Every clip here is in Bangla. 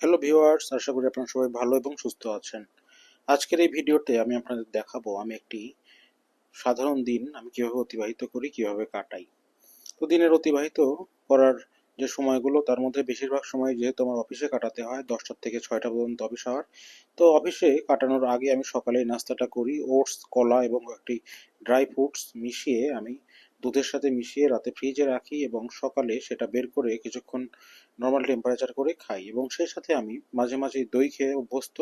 হ্যালো ভিউয়ার্স আশা করি আপনারা সবাই ভালো এবং সুস্থ আছেন। আজকের এই ভিডিওতে আমি আপনাদের দেখাবো, আমি একটি সাধারণ দিন আমি কীভাবে অতিবাহিত করি, কীভাবে কাটাই। তো দিনের অতিবাহিত করার যে সময়গুলো, তার মধ্যে বেশিরভাগ সময় যেহেতু আমার অফিসে কাটাতে হয় দশটার থেকে ছয়টা পর্যন্ত অফিস হওয়ার তো অফিসে কাটানোর আগে আমি সকালে নাস্তাটা করি, ওটস, কলা এবং একটি ড্রাই ফ্রুটস মিশিয়ে আমি দুধের সাথে মিশিয়ে রাতে ফ্রিজে রাখি এবং সকালে সেটা বের করে কিছুক্ষণ নর্মাল টেম্পারেচার করে খাই এবং সেই সাথে আমি মাঝে মাঝে দই খেয়ে অভ্যস্ত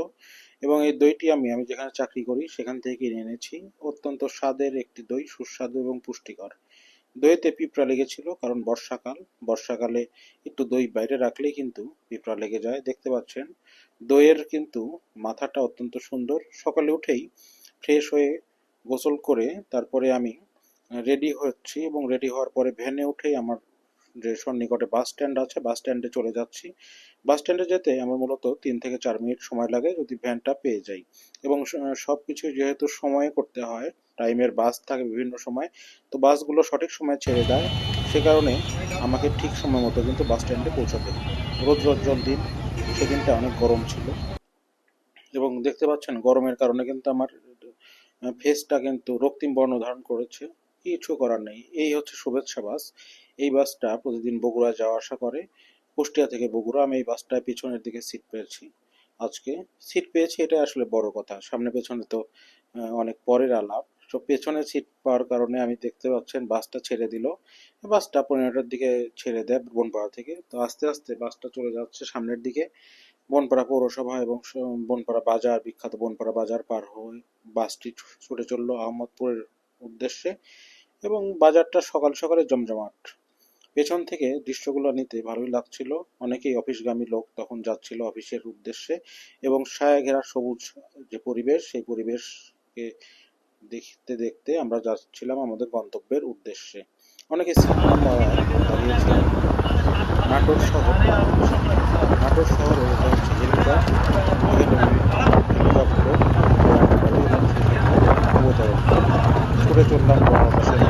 এবং এই দইটি আমি আমি যেখানে চাকরি করি সেখান থেকে কিনে এনেছি। অত্যন্ত স্বাদের একটি দই, সুস্বাদু এবং পুষ্টিকর। দইতে পিঁপড়া লেগেছিল কারণ বর্ষাকাল। বর্ষাকালে একটু দই বাইরে রাখলেই কিন্তু পিঁপড়া লেগে যায়, দেখতে পাচ্ছেন। দইয়ের কিন্তু মাথাটা অত্যন্ত সুন্দর। সকালে উঠেই ফ্রেশ হয়ে গোসল করে তারপরে আমি রেডি হচ্ছি এবং রেডি হওয়ার পরে ভ্যানে উঠেই আমার যে সন্নিকটে বাস স্ট্যান্ড আছে, বাস স্ট্যান্ডে চলে যাচ্ছি। বাস স্ট্যান্ডে যেতে আমার মূলত তিন থেকে চার মিনিট সময় লাগে যদি ভ্যানটা পেয়ে যাই। এবং সব কিছু যেহেতু সময়ে করতে হয়, টাইমের বাস থাকে বিভিন্ন সময়, তো বাসগুলো সঠিক সময় ছেড়ে দেয়। সে কারণে আমাকে ঠিক সময় মতো কিন্তু বাস স্ট্যান্ডে পৌঁছাতে। রোদ রোজ্জ্বল দিন, সেদিনটা অনেক গরম ছিল। এবং দেখতে পাচ্ছেন গরমের কারণে কিন্তু আমার ফেসটা কিন্তু রক্তিম বর্ণ ধারণ করেছে। কিছু করার নেই। এই হচ্ছে শুভেচ্ছা বাস। এই বাসটা প্রতিদিন বগুড়া যাওয়া আসা করে। কুষ্টিয়া থেকে বগুড়া, আমি এই বাসটায় পিছনের দিকে সিট পেয়েছি। আজকে সিট পেয়েছি এটা আসলে বড় কথা। সামনে পেছনে তো অনেক পরের আলাপ। তো পেছনে সিট পাওয়ার কারণে আমি দেখতে পাচ্ছেন বাসটা ছেড়ে দিল। বাসটা পনেরোটার দিকে ছেড়ে দেয় বনপাড়া থেকে। তো আস্তে আস্তে বাসটা চলে যাচ্ছে সামনের দিকে। বনপাড়া পৌরসভা এবং বনপাড়া বাজার, বিখ্যাত বনপাড়া বাজার পার হয়ে বাসটি ছুটে চলল আহমদপুরের উদ্দেশ্যে। এবং বাজারটা সকাল সকালে জমজমাট। পেছন থেকে দৃশ্যগুলো নিতে ভালোই লাগছিল। অনেকেই অফিসগামী লোক তখন যাচ্ছিল অফিসের উদ্দেশ্যে এবং ছায়া ঘেরা সবুজ যে পরিবেশ, সেই পরিবেশকে দেখতে দেখতে আমরা যাচ্ছিলাম আমাদের গন্তব্যের উদ্দেশ্যে। অনেকে সিনেমা নাটোর শহর। নাটোর শহরে হেলিকপ্টার ছুটে চললাম বাংলাদেশের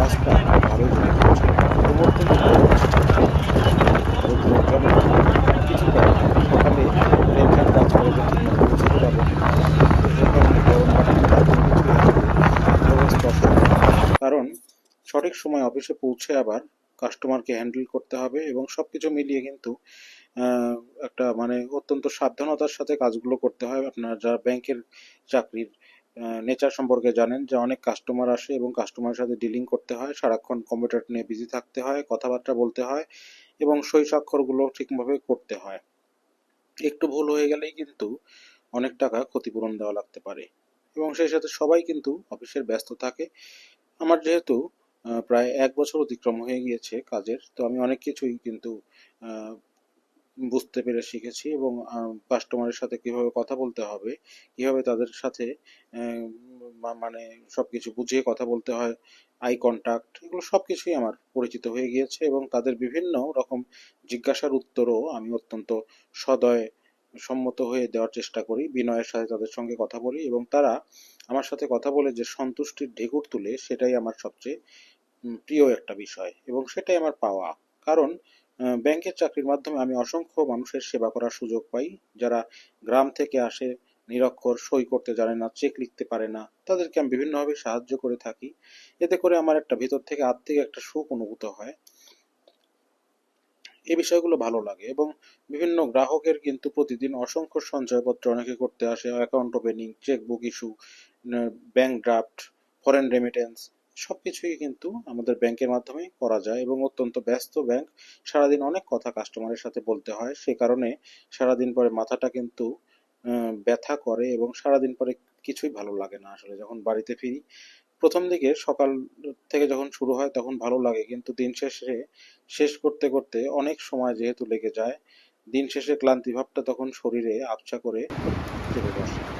রাস্তা ভালোই চলেছে পরবর্তী কিছু করার নেই। সকালে ট্রেনখান কাজ করে যে ঠিক মতো পৌঁছতে পারব না। তো সেই কারণে গরম পানি তার কোনো কিছুই স্পর্শ করি না। কারণ সঠিক সময় অফিসে পৌঁছে আবার কাস্টমারকে হ্যান্ডেল করতে হবে এবং সবকিছু মিলিয়ে কিন্তু একটা মানে অত্যন্ত সাবধানতার সাথে কাজগুলো করতে হয়। আপনার যারা ব্যাংকের চাকরির নেচার সম্পর্কে জানেন যে অনেক কাস্টমার আসে এবং কাস্টমারের সাথে ডিলিং করতে হয়, সারাক্ষণ কম্পিউটার নিয়ে বিজি থাকতে হয়, কথাবার্তা বলতে হয় এবং সই স্বাক্ষরগুলো ঠিকভাবে করতে হয়। একটু ভুল হয়ে গেলেই কিন্তু অনেক টাকা ক্ষতিপূরণ দেওয়া লাগতে পারে এবং সেই সাথে সবাই কিন্তু অফিসের ব্যস্ত থাকে। আমার যেহেতু প্রায় এক বছর অতিক্রম হয়ে গিয়েছে কাজের। তো আমি অনেক কিছুই কিন্তু বুঝতে পেরে শিখেছি এবং কাস্টমারের সাথে কীভাবে কথা বলতে হবে, কীভাবে তাদের সাথে মানে সবকিছু বুঝিয়ে কথা বলতে হয় আই কন্টাক্ট এগুলো সবকিছুই আমার পরিচিত হয়ে গিয়েছে এবং তাদের বিভিন্ন রকম জিজ্ঞাসার উত্তরও আমি অত্যন্ত সদয় সম্মত হয়ে দেওয়ার চেষ্টা করি, বিনয়ের সাথে তাদের সঙ্গে কথা বলি এবং তারা আমার সাথে কথা বলে যে সন্তুষ্টির ঢেকুর তুলে সেটাই আমার সবচেয়ে প্রিয় একটা বিষয় এবং সেটাই আমার পাওয়া। কারণ ব্যাংকের চাকরির মাধ্যমে আমি অসংখ্য মানুষের সেবা করার সুযোগ পাই। যারা গ্রাম থেকে আসে, নিরক্ষর, সই করতে জানে না, চেক লিখতে পারে না, তাদেরকে আমি বিভিন্নভাবে সাহায্য করে থাকি। এতে করে আমার একটা ভিতর থেকে আত্মিক একটা সুখ অনুভূত হয়। এই বিষয়গুলো ভালো লাগে এবং বিভিন্ন গ্রাহকের কিন্তু প্রতিদিন অসংখ্য সঞ্চয়পত্র অনেকে করতে আসে। Account opening chequebook issue bank draft foreign remittance সবকিছুই কিন্তু আমাদের ব্যাংকের মাধ্যমে করা যায় এবং অত্যন্ত ব্যস্ত ব্যাংক। সারাদিন অনেক কথা কাস্টমারের সাথে বলতে হয়। সে কারণে সারাদিন পরে মাথাটা কিন্তু ব্যথা করে এবং সারাদিন পরে কিছুই ভালো লাগে না আসলে যখন বাড়িতে ফিরি। প্রথম দিকে সকাল থেকে যখন শুরু হয় তখন ভালো লাগে কিন্তু দিন শেষে, শেষ করতে করতে অনেক সময় যেহেতু লেগে যায়, দিন শেষে ক্লান্তি ভাবটা তখন শরীরে আবছা করে চেপে বসে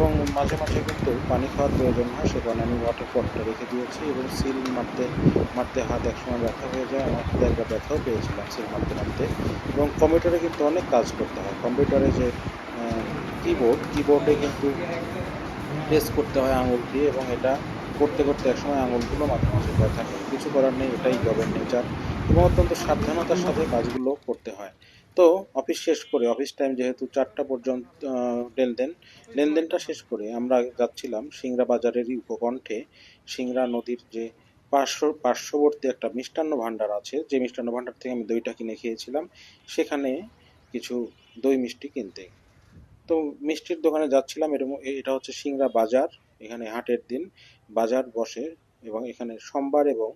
এবং মাঝে মাঝে কিন্তু পানি খাওয়ার প্রয়োজন হয়, সে কারণে আমি ওয়াটার পটটা রেখে দিয়েছি এবং সিল মারতে মারতে হাত একসময় ব্যথা হয়ে যায়, আমার হাতে একবার ব্যথাও পেয়েছিলাম সিল মারতে মারতে। এবং কম্পিউটারে কিন্তু অনেক কাজ করতে হয়। কম্পিউটারে যে কিবোর্ড কিবোর্ডে কিন্তু প্রেস করতে হয় আঙুল দিয়ে এবং এটা করতে করতে একসময় আঙুলগুলো মাঝে মাঝে ব্যথা করে। কিছু করার নেই, এটাই জবের নেচার এবং অত্যন্ত সাবধানতার সাথে কাজগুলো করতে হয়। তো অফিস শেষ করে অফিস টাইম যেহেতু চারটা পর্যন্ত লেনদেন, লেনদেনটা শেষ করে আমরা যাচ্ছিলাম সিংড়া বাজারেরই উপকণ্ঠে। সিংড়া নদীর যে পার্শ্ব, পার্শ্ববর্তী একটা মিষ্টান্ন ভাণ্ডার আছে, যে মিষ্টান্ন ভাণ্ডার থেকে আমি দইটা কিনে খেয়েছিলাম, সেখানে কিছু দই মিষ্টি কিনতে। তো, মিষ্টির দোকানে যাচ্ছিলাম এরকম এটা হচ্ছে সিংড়া বাজার, এখানে হাটের দিন, বাজার বসে এবং এখানে সোমবার এবং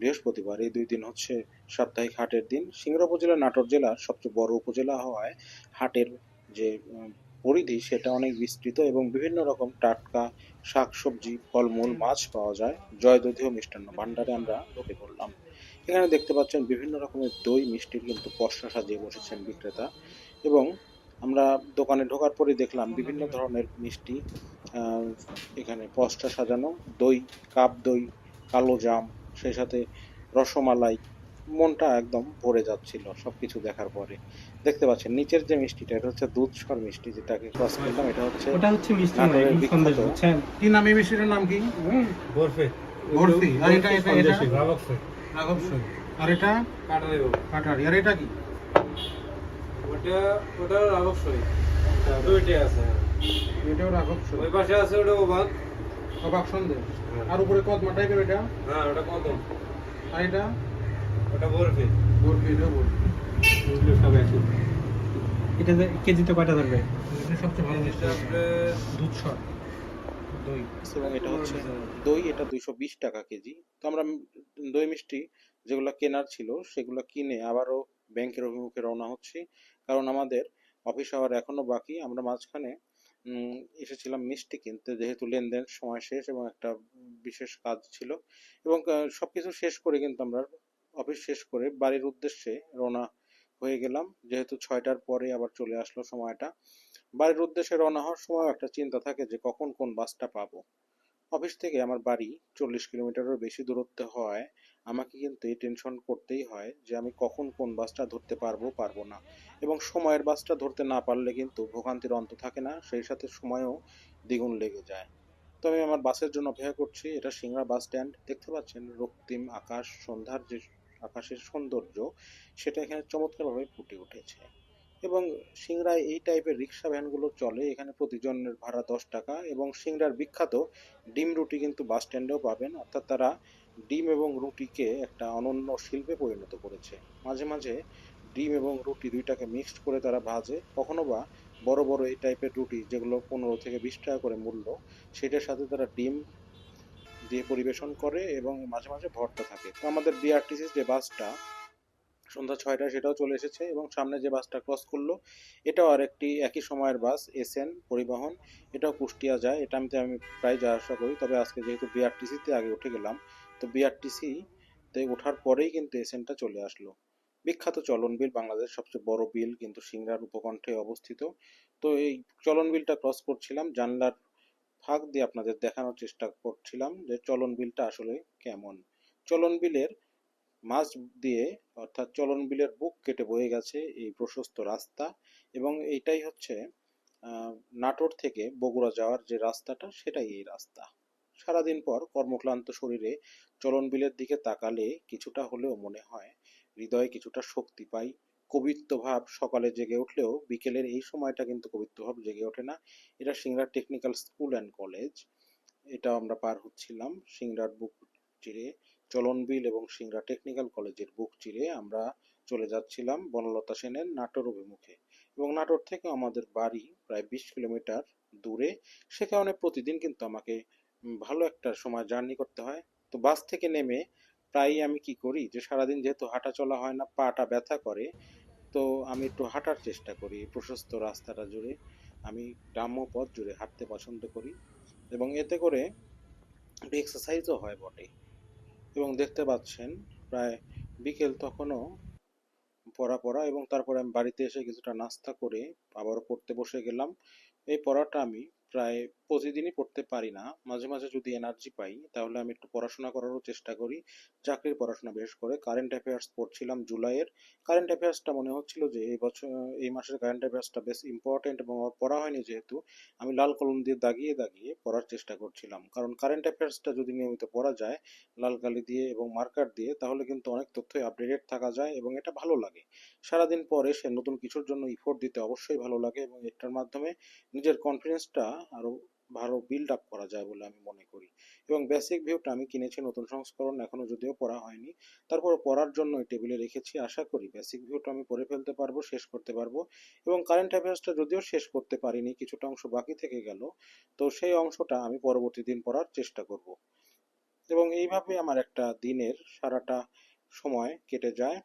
বৃহস্পতিবার এই দুই দিন হচ্ছে সাপ্তাহিক হাটের দিন। সিংড়া উপজেলা নাটোর জেলার সবচেয়ে বড় উপজেলা হওয়ায় হাটের যে পরিধি সেটা অনেক বিস্তৃত এবং বিভিন্ন রকম টাটকা শাকসবজি ফলমূল মাছ পাওয়া যায়। জয় দধিও মিষ্টান্ন ভাণ্ডারে আমরা ঢুকে পড়লাম। এখানে দেখতে পাচ্ছেন বিভিন্ন রকমের দই মিষ্টির কিন্তু পসরা সাজিয়ে বসেছেন বিক্রেতা এবং আমরা দোকানে ঢোকার পরে দেখলাম বিভিন্ন ধরনের মিষ্টি এখানে পসরা সাজানো দই কাপ দই কালো জাম সেই সাথে রসমালাই মনটা একদম ভরে যাচ্ছিল সবকিছু দেখার পরে। দেখতে পাচ্ছেন নিচের যে মিষ্টিটা এটা হচ্ছে দুধ সর মিষ্টি যেটাকে ক্রস করলাম এটা হচ্ছে ওটা হচ্ছে মিষ্টি। সন্দেশ বুঝছেন? কি নাম এই মিষ্টিটার নাম কি? বরফে। বরফি। আর এটা এটা এটা? রাবকসে রাঘব আর এটা? কাটারে কাটারি। আর এটা কি? ওটা ওটা রাবকসই দুইটা আছে। এটাও রাঘব ওই পাশে আছে ওটা ওবাক অবাক সন্দেশ আর উপরে কদমা টাইপের এটা? হ্যাঁ ওটা কদম। আর এটা? ওটা বরফি। বরফি এটাও বরফি। এগুলো সব একই। এটা যে কেজিতে কয়টা ধরবে? এটা সবচেয়ে ভালো মিষ্টি এটা আপনার দুধ সর দই। এবং এটা হচ্ছে দই এটা দুইশো বিশ টাকা কেজি। তো আমরা দই মিষ্টি যেগুলো কেনার ছিল সেগুলো কিনে আবারও ব্যাংকের অভিমুখে রওনা হচ্ছি। কারণ আমাদের অফিস আওয়ার এখনও বাকি। আমরা মাঝখানে এসেছিলাম মিষ্টি কিনতে যেহেতু লেনদেন সময় শেষ এবং একটা বিশেষ কাজ ছিল। এবং আহ, সবকিছু শেষ করে কিন্তু আমরা অফিস শেষ করে বাড়ির উদ্দেশ্যে রওনা হয়ে গেলাম। যেহেতু ছয়টার পরে আবার চলে আসলো সময়টা। বাড়ির উদ্দেশ্যে রওনা হওয়ার সময় একটা চিন্তা থাকে যে কখন কোন বাসটা পাবো? অফিস থেকে আমার বাড়ি চল্লিশ কিলোমিটারের বেশি দূরত্বে হওয়ায় আমাকে কিন্তু এই টেনশন করতেই হয় যে আমি কখন কোন বাসটা ধরতে পারব পারব না। এবং সময়ের বাসটা ধরতে না পারলে কিন্তু ভোগান্তির অন্ত থাকে না, সেই সাথে সময়ও দ্বিগুণ লেগে যায়। তো আমি আমার বাসের জন্য অপেক্ষা করছি, এটা সিংড়া বাস স্ট্যান্ড দেখতে পাচ্ছেন রক্তিম আকাশ, সন্ধ্যার যে আকাশের সৌন্দর্য, সেটা এখানে চমৎকারভাবে ফুটে উঠেছে। এবং সিংড়ায় এই টাইপের রিক্সা ভ্যানগুলো চলে, এখানে প্রতিজনের ভাড়া দশ টাকা। এবং সিংড়ার বিখ্যাত ডিম রুটি কিন্তু বাস স্ট্যান্ডেও পাবেন, অর্থাৎ তারা ডিম এবং রুটিকে একটা অনন্য শিল্পে পরিণত করেছে। মাঝে মাঝে ডিম এবং রুটি দুইটাকে মিক্সড করে তারা ভাজে। কখনো বা বড় বড় এই টাইপের রুটি যেগুলো পনেরো থেকে বিশ টাকা করে মূল্য, সেটার সাথে তারা ডিম দিয়ে পরিবেশন করে এবং মাঝে মাঝে ভর্তা থাকে। তো আমাদের বিআরটিসি যে বাসটা সন্ধ্যা ছয়টায় সেটাও চলে এসেছে এবং সামনে যে বাসটা ক্রস করল, এটাও আরেকটি একই সময়ের বাস এসএন পরিবহন। এটাও কুষ্টিয়া যায়, এটা আমি আমি প্রায় যাওয়া আসা করি, তবে আজকে যেহেতু বিআরটিসিতে আগে উঠে গেলাম, তো বিআরটিসি তে ওঠার পরেই কিন্তু এসএনটা চলে আসলো। বিখ্যাত চলন বিল, বাংলাদেশের সবচেয়ে বড় বিল, কিন্তু সিংড়ার উপকণ্ঠে অবস্থিত। তো এই চলন বিলটা ক্রস করছিলাম, জানলার ফাঁক দিয়ে আপনাদের দেখানোর চেষ্টা করছিলাম যে চলন বিলটা আসলে কেমন। চলন বিলের মাঝ দিয়ে অর্থাৎ চলন বিলের বুক কেটে বয়ে গেছে এই প্রশস্ত রাস্তা এবং এইটাই হচ্ছে নাটোর থেকে বগুড়া যাওয়ার যে রাস্তাটা সেটাই এই রাস্তা। সারাদিন পর কর্মক্লান্ত শরীরে চলন বিলের দিকে তাকালে কিছুটা হলেও মনে হয় হৃদয়ে কিছুটা শক্তি পাই। কবিত্ব ভাব সকালে জেগে উঠলেও বিকেলের এই সময়টা কিন্তু কবিত্ব ভাব জেগে ওঠে না। এটা Singra technical school and college. এটা আমরা পার হচ্ছিলাম। সিংড়ার বুক চিরে চলনবিল এবং সিংড়া টেকনিক্যাল কলেজের বুক চিরে আমরা চলে যাচ্ছিলাম বনলতা সেনের নাটোর অভিমুখে। এবং নাটোর থেকে আমাদের বাড়ি প্রায় বিশ কিলোমিটার দূরে। সে কারণে প্রতিদিন কিন্তু আমাকে ভালো একটা সময় জার্নি করতে হয়। তো বাস থেকে নেমে প্রায়ই আমি কি করি যে সারাদিন যেহেতু হাঁটা চলা হয় না, পাটা ব্যথা করে, তো আমি একটু হাঁটার চেষ্টা করি, প্রশস্ত রাস্তাটা জুড়ে। আমি গ্রাম্য পথ জুড়ে হাঁটতে পছন্দ করি এবং এতে করে একটু এক্সারসাইজও হয় বটে। এবং দেখতে পাচ্ছেন, প্রায় বিকেল তখনও পড়া পড়া এবং তারপরে আমি বাড়িতে এসে কিছুটা নাস্তা করে আবার পড়তে বসে গেলাম। এই পড়াটা আমি প্রায় প্রতিদিনই পড়তে পারি না। মাঝে মাঝে যদি এনার্জি পাই, তাহলে আমি একটু পড়াশোনা করারও চেষ্টা করি। চাকরির পড়াশোনা বিশেষ করে। কারেন্ট অ্যাফেয়ার্স পড়ছিলাম জুলাইয়ের। কারেন্ট অ্যাফেয়ার্সটা মনে হচ্ছিল যে, এই বছর, এই মাসের কারেন্ট অ্যাফেয়ার্সটা বেশ ইম্পর্টেন্ট এবং আমার পড়া হয়নি যেহেতু, আমি লাল কলম দিয়ে দাগিয়ে দাগিয়ে পড়ার চেষ্টা করছিলাম। কারণ কারেন্ট অ্যাফেয়ার্সটা যদি নিয়মিত পড়া যায়, লাল কালি দিয়ে এবং মার্কার দিয়ে, তাহলে কিন্তু অনেক তথ্যই আপডেটেড থাকা যায় এবং এটা ভালো লাগে। সারাদিন পরে সে নতুন কিছুর জন্য ইফোর্ট দিতে অবশ্যই ভালো লাগে এবং এটার মাধ্যমে নিজের কনফিডেন্সটা আরও ভালো বিল্ড আপ করা যায় বলে আমি মনে করি। এবং বেসিক ভিউটা আমি কিনেছি নতুন সংস্করণ, এখনও যদিও পড়া হয়নি। তারপর পড়ার জন্য টেবিলে রেখেছি, আশা করি বেসিক ভিউটা আমি পড়ে ফেলতে পারব, শেষ করতে পারব। এবং কারেন্ট অ্যাফেয়ার্সটা যদিও শেষ করতে পারিনি, কিছুটা অংশ বাকি থেকে গেল, তো সেই অংশটা আমি পরবর্তী দিন পড়ার চেষ্টা করব। এবং এইভাবে আমার একটা দিনের সারাটা সময় কেটে যায়।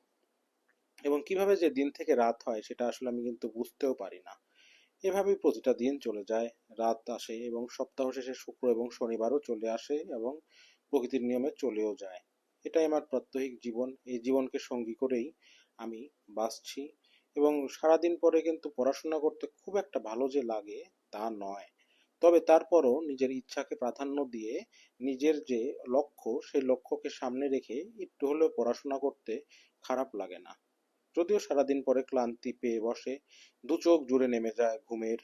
এবং কীভাবে যে দিন থেকে রাত হয় সেটা আসলে আমি কিন্তু বুঝতেও পারি না। এভাবেই প্রতিটা দিন চলে যায়। রাত আসে এবং সপ্তাহ শেষে শুক্র এবং শনিবারও চলে আসে এবং প্রকৃতির নিয়মে চলেও যায়। এটাই আমার প্রাত্যহিক জীবন। এই জীবনকে সঙ্গী করেই আমি বাঁচছি এবং সারাদিন পরে কিন্তু পড়াশোনা করতে খুব একটা ভালো যে লাগে তা নয়। তবে তারপরও নিজের ইচ্ছাকে প্রাধান্য দিয়ে নিজের যে লক্ষ্য, সেই লক্ষ্যকে সামনে রেখে একটু হলেও পড়াশোনা করতে খারাপ লাগে না। যদিও সারাদিন পরে ক্লান্তি পেয়ে বসে, দু চোখ জুড়ে নেমে যায় ঘুমের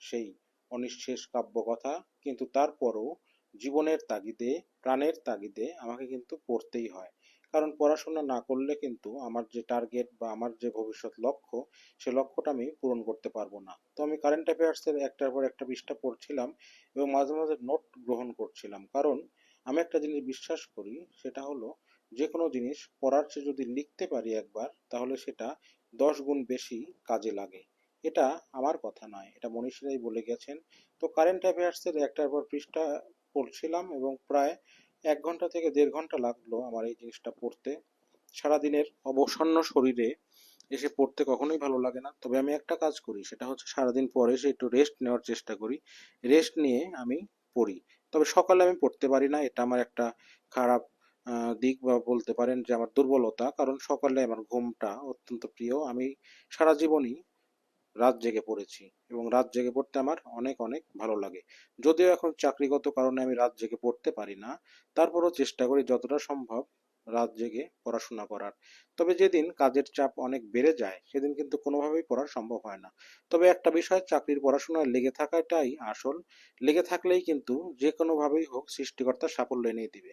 সেই অনিঃশেষ কাব্যকথা। কিন্তু তারপরও জীবনের তাগিদে, প্রাণের তাগিদে আমাকে কিন্তু পড়তেই হয়। কারণ পড়াশোনা না করলে কিন্তু আমার যে টার্গেট বা আমার যে ভবিষ্যৎ লক্ষ্য, সে লক্ষ্যটা আমি পূরণ করতে পারব না। তো আমি কারেন্ট অ্যাফেয়ার্সের একটার পর একটা পৃষ্ঠা পড়ছিলাম এবং মাঝে মাঝে নোট গ্রহণ করছিলাম। কারণ আমি একটা জিনিস বিশ্বাস করি, সেটা হলো যে কোনো জিনিস পড়ার চেয়ে যদি লিখতে পারি একবার, তাহলে সেটা দশ গুণ বেশি কাজে লাগে। এটা আমার কথা নয়, এটা মনীষীরাই বলে গেছেন। তো কারেন্ট অ্যাফেয়ার্সের একটার পর পৃষ্ঠা পড়ছিলাম এবং প্রায় এক ঘণ্টা থেকে দেড় ঘণ্টা লাগল আমার এই জিনিসটা পড়তে। সারাদিনের অবসন্ন শরীরে এসে পড়তে কখনোই ভালো লাগে না। তবে আমি একটা কাজ করি, সেটা হচ্ছে সারাদিন পরে এসে একটু রেস্ট নেওয়ার চেষ্টা করি। রেস্ট নিয়ে আমি পড়ি। তবে সকালে আমি পড়তে পারি না, এটা আমার একটা খারাপ দিক বা বলতে পারেন যে আমার দুর্বলতা, কারণ সকালে আমার ঘুমটা অত্যন্ত প্রিয়। আমি সারা জীবনই রাত জেগে পড়েছি এবং রাত জেগে পড়তে আমার অনেক অনেক ভালো লাগে। যদিও এখন চাকরিগত কারণে আমি রাত জেগে পড়তে পারি না, তারপরও চেষ্টা করি যতটা সম্ভব রাত জেগে পড়াশোনা করার। তবে যেদিন কাজের চাপ অনেক বেড়ে যায়, সেদিন কিন্তু কোনোভাবেই পড়া সম্ভব হয় না। তবে একটা বিষয়, চাকরির পড়াশোনায় লেগে থাকাটাই আসল। লেগে থাকলেই কিন্তু যে কোনোভাবেই হোক সৃষ্টিকর্তা সাফল্য এনে দিবে।